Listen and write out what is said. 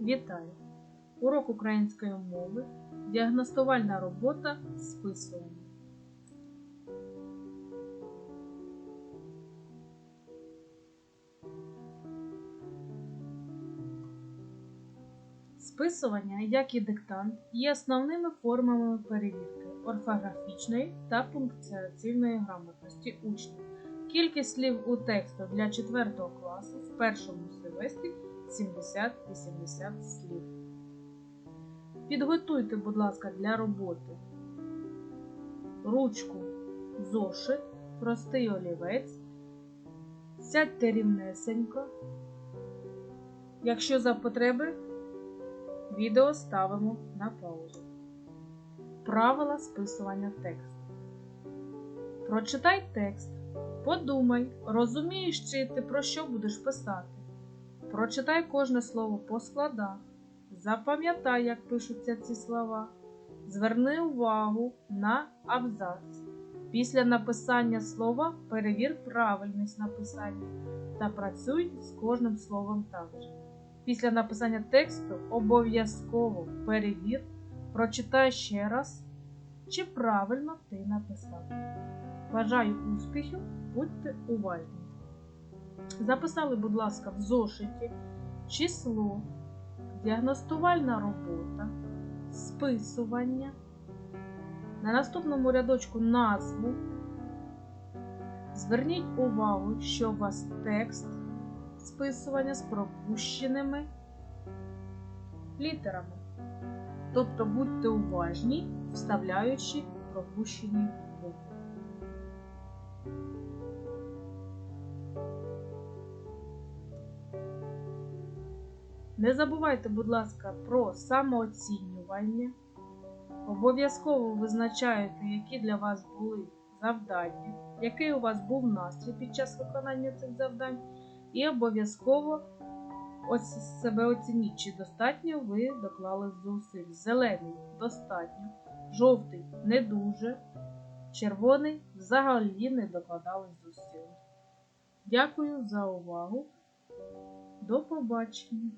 Вітаю! Урок української мови. Діагностувальна робота списування. Списування, як і диктант, є основними формами перевірки орфографічної та пунктуаційної грамотності учнів. Кількість слів у тексту для 4 класу в першому семестрі 70-80 слів. Підготуйте, будь ласка, для роботи ручку, зошит, простий олівець. Сядьте рівнесенько. Якщо за потреби, відео ставимо на паузу. Правила списування тексту. Прочитай текст. Подумай, розумієш, чи ти про що будеш писати. Прочитай кожне слово по складах. Запам'ятай, як пишуться ці слова. Зверни увагу на абзац. Після написання слова перевір правильність написання та працюй з кожним словом також. Після написання тексту обов'язково перевір, прочитай ще раз, чи правильно ти написав. Бажаю успіхів, будьте уважні. Записали, будь ласка, в зошиті число, діагностувальна робота, списування. На наступному рядочку назву. Зверніть увагу, що у вас текст списування з пропущеними літерами. Тобто будьте уважні, вставляючи пропущені букви. Не забувайте, будь ласка, про самооцінювання. Обов'язково визначаєте, які для вас були завдання, який у вас був настрій під час виконання цих завдань, і обов'язково ось себе оцініть, чи достатньо ви доклали зусиль. Зелений достатньо, жовтий не дуже, червоний взагалі не докладали зусиль. Дякую за увагу. До побачення!